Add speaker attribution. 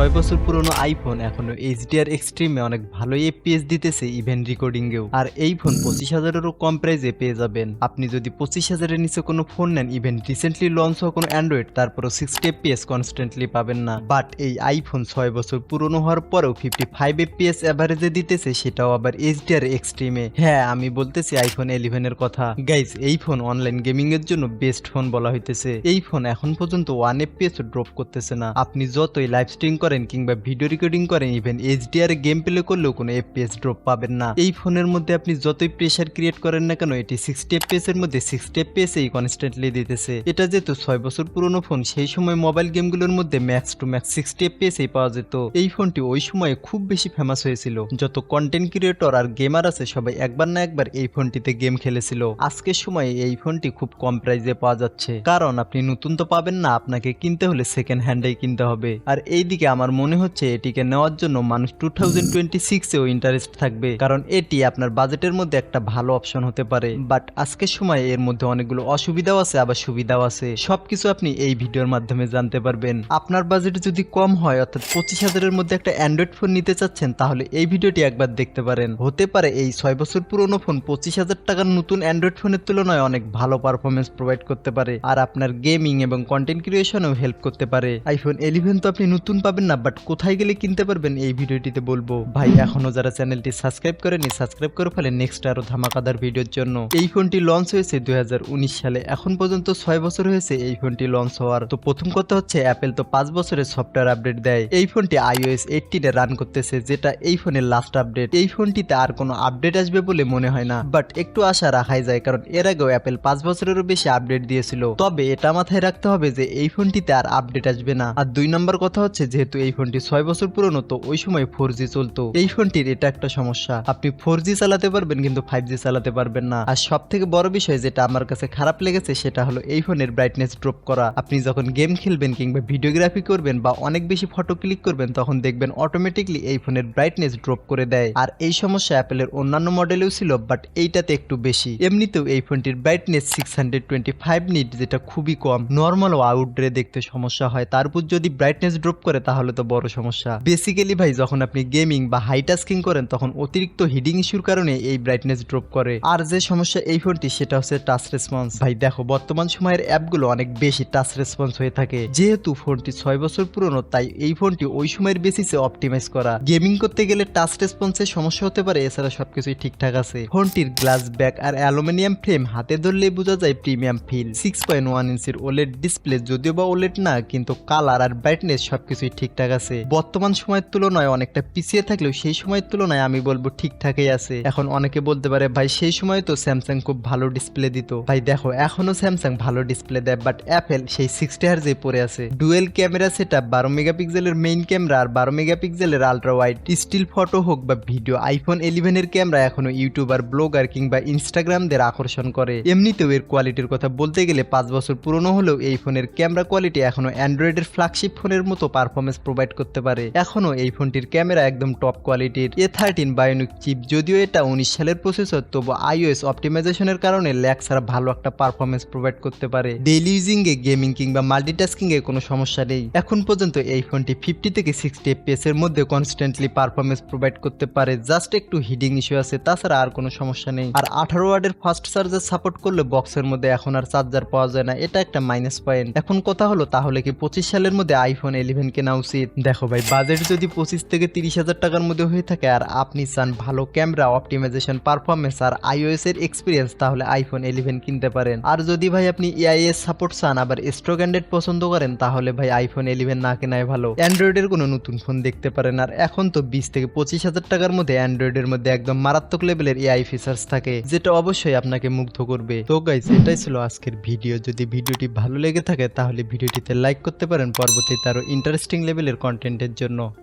Speaker 1: ছয় বছর পুরনো আইফোন এখনও এইচডিআর এক্সট্রিমে অনেক ভালোই এফপিএস দিতেছে ইভেন্ট রেকর্ডিংয়েও আর এই ফোন পঁচিশ হাজারেরও কম প্রাইসে পেয়ে যাবেন। আপনি যদি পঁচিশ হাজারের নিচে কোনো ফোন নেন ইভেন রিসেন্টলি লঞ্চ হওয়া কোনো অ্যান্ড্রয়েড তারপরও সিক্সটি এফপিএস কনস্ট্যান্টলি পাবেন না। বাট এই আইফোন ছয় বছর পুরনো হওয়ার পরেও ফিফটি ফাইভ এফপিএস অ্যাভারেজে দিতেছে, সেটাও আবার এইচডিআর এক্সট্রিমে হ্যাঁ আমি বলতেছি আইফোন ইলেভেনের কথা। গাইজ এই ফোন অনলাইন গেমিং এর জন্য বেস্ট ফোন বলা হইতেছে। এই ফোন এখন পর্যন্ত ওয়ান এফপিএস ড্রপ করতেছে না। আপনি যতই লাইভ স্ট্রিম করেন কিংবা ভিডিও রেকর্ডিং করেন ইভেন এইচডিআর গেম প্লে করলেও কোনো এফপিএস ড্রপ পাবেন না। এই ফোনের মধ্যে আপনি যতই প্রেশার ক্রিয়েট করেন না কেন, এটি সিক্সটি এফপিএস এর মধ্যে সিক্সটি এফপিএস এই কনস্ট্যান্টলি দিতেছে। এটা যেহেতু ছয় বছর পুরনো ফোন সেই সময় মোবাইল গেমগুলোর মধ্যে max to max sixty FPS এই পাওয়া যেত। এই ফোনটি ওই সময়ে খুব বেশি ফেমাস হয়েছিল। যত কন্টেন্ট ক্রিয়েটর আর গেমার আছে, সবাই একবার না একবার এই ফোনটিতে গেম খেলেছিল। আজকের সময়ে এই ফোনটি খুব কম প্রাইসে পাওয়া যাচ্ছে। কারণ আপনি নতুন তো পাবেন না, আপনাকে কিনতে হলে সেকেন্ড হ্যান্ডেই কিনতে হবে। আর এইদিকে আমার মনে হচ্ছে এটিকে নেওয়ার জন্য মানুষ টু থাউজেন্ড টোয়েন্টি সিক্সেও ইন্টারেস্ট থাকবে, কারণ এটি আপনার বাজেটের মধ্যে একটা ভালো অপশন হতে পারে। বাট আজকের সময় এর মধ্যে অনেকগুলো অসুবিধাও আছে, আবার সুবিধাও আছে। সবকিছু আপনি এই ভিডিওর মাধ্যমে জানতে পারবেন। আপনার বাজেট যদি কম হয়, অর্থাৎ পঁচিশ হাজারের মধ্যে একটা অ্যান্ড্রয়েড ফোন নিতে চাচ্ছেন, তাহলে এই ভিডিওটি একবার দেখতে পারেন। হতে পারে এই ছয় বছর পুরনো ফোন পঁচিশ হাজার টাকার নতুন অ্যান্ড্রয়েড ফোনের তুলনায় অনেক ভালো পারফরমেন্স প্রোভাইড করতে পারে, আর আপনার গেমিং এবং কন্টেন্ট ক্রিয়েশনেও হেল্প করতে পারে। আইফোন ইলেভেন তো আপনি নতুন পাবেন না বাট কোথায় গেলে কিনতে পারবেন এই ভিডিওটিতে বলব। ভাই, এখনও যারা চ্যানেলটি সাবস্ক্রাইব করেনি সাবস্ক্রাইব করে ফেলে নেক্সট আরও ধামাকাদার ভিডিওর জন্য। এই ফোনটি লঞ্চ হয়েছে দুই সালে। এখন পর্যন্ত ছয় বছর হয়েছে এই ফোনটি লঞ্চ হওয়ার। তো প্রথম কথা হচ্ছে অ্যাপেল তো পাঁচ বছরের সফটওয়্যার আপডেট দেয়। এই ফোনটি আইওএস এইটিনে রান করতেছে, যেটা এই ফোনের লাস্ট আপডেট এই ফোনটিতে আর কোনো আপডেট আসবে বলে মনে হয় না। বাট একটু আশা রাখাই যায়, কারণ এর আগেও অ্যাপেল পাঁচ বছরেরও বেশি আপডেট দিয়েছিল। তবে এটা মাথায় রাখতে হবে যে, এই ফোনটিতে আর আপডেট আসবে না। আর দুই নম্বর কথা হচ্ছে, যেহেতু এই ফোনটি ছয় বছর পুরনো, তো ওই সময় ফোর জি চলতো। এই ফোনটির এটা একটা সমস্যা। আপনি ফোর জি চালাতে পারবেন, কিন্তু ফাইভ জি চালাতে পারবেন না। আর সব থেকে বড় বিষয় যেটা আমার কাছে খারাপ লেগেছে, সেটা হলো এই ফোনের ব্রাইটনেস ড্রপ করা। আপনি যখন গেম খেলবেন কিংবা ভিডিওগ্রাফি করবেন বা অনেক বেশি ফটো ক্লিক করবেন, তখন দেখবেন অটোমেটিকলি এই ফোনের ব্রাইটনেস ড্রপ করে দেয়। আর এই সমস্যা অ্যাপেলের অন্যান্য মডেলেও ছিল বাট এইটাতে একটু বেশি। এমনিতেও এই ফোনটির brightness six hundred twenty five nit যেটা খুবই কম। নর্মাল ও আউটডোরে দেখতে সমস্যা হয়। তারপর যদি ব্রাইটনেস ড্রপ করে, তাহলে তো বড় সমস্যা। বেসিক্যালি ভাই, যখন আপনি গেমিং বা হাই টাস্কিং করেন, তখন অতিরিক্ত হিডিং ইস্যুর কারণে এই ব্রাইটনেস ড্রপ করে। আর যে সমস্যা এই ফোনটি সেটা হচ্ছে টাচ রেসপন্স ভাই, দেখো, বর্তমান সময়ের অ্যাপগুলো অনেক বেশি টাচ রেসপন্স হয়ে থাকে। যেহেতু ফোনটি ছয় বছর পুরনো, তাই এই ফোনটি ওই সময়ের বেসিসে অপটিমাইজ করা। গেমিং করতে গেলে টাচ রেসপন্সের সমস্যা হতে পারে, এছাড়া সবকিছুই ঠিকঠাক আছে। ফোনটির গ্লাস ব্যাক আর অ্যালুমিনিয়াম ফ্রেম হাতে ধরলেই বোঝা যায় premium feel six point one ইঞ্চির ওলেট ডিসপ্লে যদিও বা ওলেট না, কিন্তু কালার আর ব্রাইটনেস সবকিছুই ঠিকঠাক আছে। বর্তমান সময়ের তুলনায় অনেকটা পিছিয়ে থাকলেও সেই সময়ের তুলনায় আমি বলব ঠিকঠাকই আছে। এখন অনেকে বলতে পারে, ভাই, সেই সময় তো স্যামসাং খুব ভালো ডিসপ্লে দিত। ভাই, দেখো, এখনও স্যামসাং ভালো ডিসপ্লে দেয় বাট অ্যাপেল সেই সিক্সটি হার্জে পড়ে আছে। ডুয়েল ক্যামেরা সেট আপ বারো মেগাপিক্সেলের মেইন ক্যামেরা আর বারো মেগাপিক্সেলের আলট্রা ওয়াইড স্টিল ফটো হোক বা ভিডিও আইফোন ইলেভেনের ক্যামেরা এখনও ইউটিউবার ব্লগার কিংবা ইনস্টাগ্রামদের আকর্ষণ করে। এমনিতেও এর কোয়ালিটির কথা বলতে গেলে পাঁচ বছর পুরনো হলেও এই ফোনের ক্যামেরা কোয়ালিটি এখনও অ্যান্ড্রয়েডের ফ্ল্যাগশিপ ফোনের মতো পারফরমেন্স প্রোভাইড করতে পারে। এখনও এই ফোনটির ক্যামেরা একদম টপ কোয়ালিটির এ থার্টিন বায়োনিক চিপ যদিও এটা উনিশ সালের প্রসেসর তবু আইওএস অপটিমাইজেশনের কারণে ল্যাক ছাড়া ভালো একটা পারফরমেন্স প্রোভাইড করতে পারে। ডেইলি ইউজিং এ গেমিং কিংবা মাল্টিটাস্কিং এ কোনো সমস্যা নেই। এখন পর্যন্ত এই ফোনটি ফিফটি থেকে সিক্সটি এর মধ্যে কনস্ট্যান্টলি পারফরমেন্স প্রোভাইড করতে পারে। জাস্ট একটু হিডিং ইস্যু আছে, তাছাড়া আর কোনো সমস্যা নেই। আর আঠারো ওয়ার্ডের ফাস্ট চার্জার সাপোর্ট করলে বক্সের মধ্যে এখন আর চার্জার পাওয়া যায় না। এটা একটা মাইনাস পয়েন্ট এখন কথা হলো, তাহলে কি পঁচিশ সালের মধ্যে আইফোন ইলেভেন কেনা উচিত। দেখো ভাই বাজেট যদি পঁচিশ থেকে তিরিশ হাজার টাকার মধ্যে হয়ে থাকে আর আপনি চান ভালো ক্যামেরা অপটিমাইজেশন পারফরমেন্স আর আইওএস এর এক্সপিরিয়েন্স তাহলে আইফোন ইলেভেন কিনতে পারেন। আর যদি ভাই আপনি এআইএস সাপোর্ট চান, আবার স্ট্রোক অ্যান্ড্রয়েড পছন্দ করেন, তাহলে ভাই আইফোন ইলেভেন না কেনাই ভালো। অ্যান্ড্রয়েডের কোনো নতুন ফোন দেখতে পারেন আর এখন তো বিশ থেকে পঁচিশ হাজার টাকার মধ্যে অ্যান্ড্রয়েডের মধ্যে একদম মারাত্মক লেভেলের এআই ফিচার্স থাকে, যেটা অবশ্যই আপনাকে মুগ্ধ করবে। তো গাইজ এটাই ছিল আজকের ভিডিও যদি ভিডিওটি ভালো লেগে থাকে, তাহলে ভিডিওটিতে লাইক করতে পারেন। পরবর্তীতে আরও ইন্টারেস্টিং লেভেলের কন্টেন্টের জন্য।